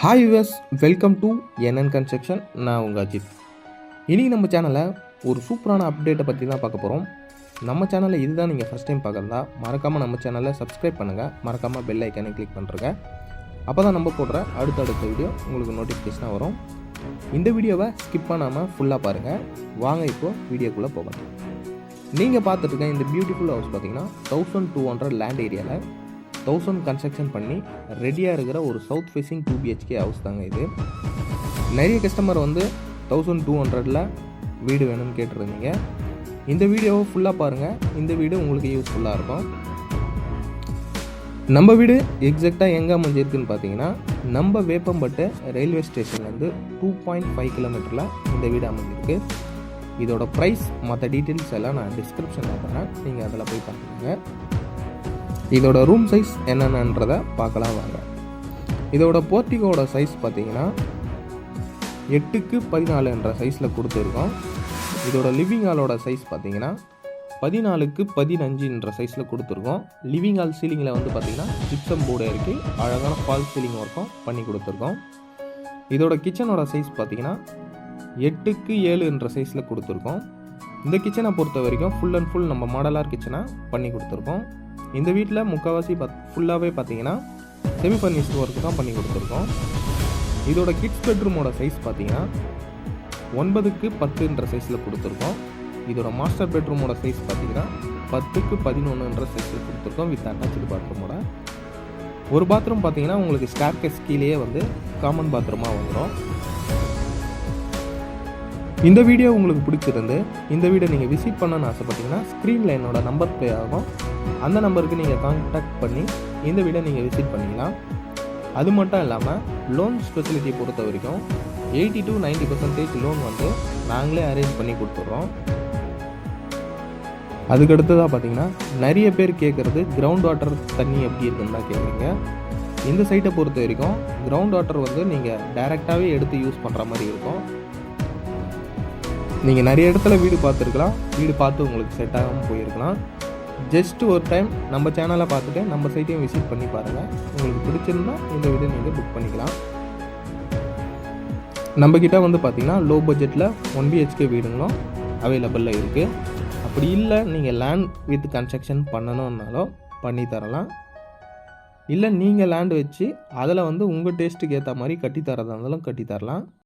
Hi US welcome to NN construction நான் உங்கள் அஜித். இன்றைக்கி நம்ம சேனலில் ஒரு சூப்பரான அப்டேட்டை பற்றி தான் பார்க்க போகிறோம் நம்ம சேனலில் இதுதான் நீங்கள் ஃபஸ்ட் டைம் பார்க்குறதா மறக்காமல் நம்ம சேனலை சப்ஸ்கிரைப் பண்ணுங்கள் மறக்காமல் பெல் ஐக்கானே கிளிக் பண்ணுறங்க அப்போ தான் நம்ம போடுற அடுத்தடுத்த வீடியோ உங்களுக்கு நோட்டிஃபிகேஷனாக வரும். இந்த வீடியோவை ஸ்கிப் பண்ணாமல் ஃபுல்லாக பாருங்கள் வாங்க இப்போது வீடியோக்குள்ளே போகலாம். நீங்கள் பார்த்துட்டு இருக்க இந்த பியூட்டிஃபுல் ஹவுஸ் பார்த்தீங்கன்னா தௌசண்ட் டூ ஹண்ட்ரட் லேண்ட் ஏரியாவில் தௌசண்ட் கன்ஸ்ட்ரக்ஷன் பண்ணி ரெடியாக இருக்கிற ஒரு south facing two BHK house தாங்க இது. நிறைய கஸ்டமர் வந்து தௌசண்ட் டூ ஹண்ட்ரடில் வீடு வேணும்னு கேட்டிருந்தீங்க. இந்த வீடியோவை ஃபுல்லாக பாருங்கள் இந்த வீடு உங்களுக்கு யூஸ்ஃபுல்லாக இருக்கும். நம்ம வீடு எக்ஸாக்டாக எங்கே அமைஞ்சிருக்குன்னு பார்த்தீங்கன்னா நம்ம வேப்பம்பட்டு ரயில்வே ஸ்டேஷன்லேருந்து டூ பாயிண்ட் ஃபைவ் கிலோமீட்டரில் இந்த வீடு அமைஞ்சிருக்கு. இதோட ப்ரைஸ் மற்ற டீட்டெயில்ஸ் எல்லாம் நான் டிஸ்கிரிப்ஷனில் தரேன். நீங்கள் அதில் போய் பார்த்துக்கோங்க. இதோட ரூம் சைஸ் என்னென்னன்றதை பார்க்கலாம் வாங்க. இதோட போர்ட்டிகோட சைஸ் பார்த்தீங்கன்னா எட்டுக்கு பதினாலு என்ற சைஸில் கொடுத்துருக்கோம். இதோட லிவிங் ஹாலோட சைஸ் பார்த்தீங்கன்னா பதினாலுக்கு பதினஞ்சுன்ற சைஸில் கொடுத்துருக்கோம். லிவிங் ஹால் சீலிங்கில் வந்து பார்த்தீங்கன்னா ஜிப்சம் போர்டு இருக்கு. அழகான ஃபால் சீலிங் ஒர்க்கும் பண்ணி கொடுத்துருக்கோம். இதோட கிச்சனோட சைஸ் பார்த்தீங்கன்னா எட்டுக்கு ஏழு என்ற சைஸில் கொடுத்துருக்கோம். இந்த கிச்சனை பொறுத்த வரைக்கும் ஃபுல் அண்ட் ஃபுல் நம்ம மாடலார் கிச்சனாக பண்ணி கொடுத்துருக்கோம். இந்த வீட்டில் முக்கால்வாசி பத் ஃபுல்லாகவே பார்த்தீங்கன்னா செமி ஃபர்னிஷ்டு ஒர்க்கு தான் பண்ணி கொடுத்துருக்கோம். இதோட கிட்ஸ் பெட்ரூமோட சைஸ் பார்த்தீங்கன்னா ஒன்பதுக்கு பத்துன்ற சைஸில் கொடுத்துருக்கோம். இதோட மாஸ்டர் பெட்ரூமோட சைஸ் பார்த்தீங்கன்னா பத்துக்கு பதினொன்றுன்ற சைஸில் கொடுத்துருக்கோம் வித் அட்டாச்சு பாத்ரூமோட ஒரு பாத்ரூம் பார்த்தீங்கன்னா உங்களுக்கு ஸ்டார்கேஸ் கீழேயே வந்து காமன் பாத்ரூமாக வந்துடும் இந்த வீடியோ உங்களுக்கு பிடிச்சிருந்து இந்த வீடியோ நீங்கள் விசிட் பண்ணணும்னு ஆசைப்பட்டீங்கன்னா ஸ்க்ரீனில் என்னோட நம்பர் ப்ளே ஆகும். அந்த நம்பருக்கு நீங்கள் கான்டாக்ட் பண்ணி இந்த வீடை நீங்கள் விசிட் பண்ணிக்கலாம். அது மட்டும் இல்லாமல் லோன் ஸ்பெசிலிட்டியை பொறுத்த வரைக்கும் eighty to ninety percentage loan வந்து நாங்களே அரேஞ்ச் பண்ணி கொடுத்துட்றோம். அதுக்கடுத்ததாக பார்த்தீங்கன்னா நிறைய பேர் கேட்குறது கிரவுண்ட் வாட்டர் தண்ணி எப்படி இருக்குன்னு தான் கேட்குறீங்க இந்த சைட்டை பொறுத்த வரைக்கும் கிரவுண்ட் வாட்டர் வந்து நீங்கள் டைரெக்டாகவே எடுத்து யூஸ் பண்ணுற மாதிரி இருக்கும். நீங்கள் நிறைய இடத்துல வீடு பார்த்துருக்கலாம். வீடு பார்த்து உங்களுக்கு செட் ஆகாமல் போயிருக்கலாம். ஜஸ்ட் ஒரு டைம் நம்ம சேனலை பார்த்துட்டு நம்ம சைட்டையும் விசிட் பண்ணி பாருங்கள் உங்களுக்கு பிடிச்சிருந்தா இந்த வீடு நீங்கள் புக் பண்ணிக்கலாம். நம்மக்கிட்ட வந்து பார்த்தீங்கன்னா லோ பட்ஜெட்டில் ஒன் பிஹெச்கே வீடுங்களும் அவைலபிளில் இருக்குது அப்படி இல்லை நீங்கள் லேண்ட் வித் கன்ஸ்ட்ரக்ஷன் பண்ணணுன்னாலும் பண்ணி தரலாம். இல்லை நீங்கள் லேண்ட் வச்சு அதில் வந்து உங்கள் டேஸ்ட்டுக்கு ஏற்ற மாதிரி கட்டி தரதா இருந்தாலும் கட்டி தரலாம்.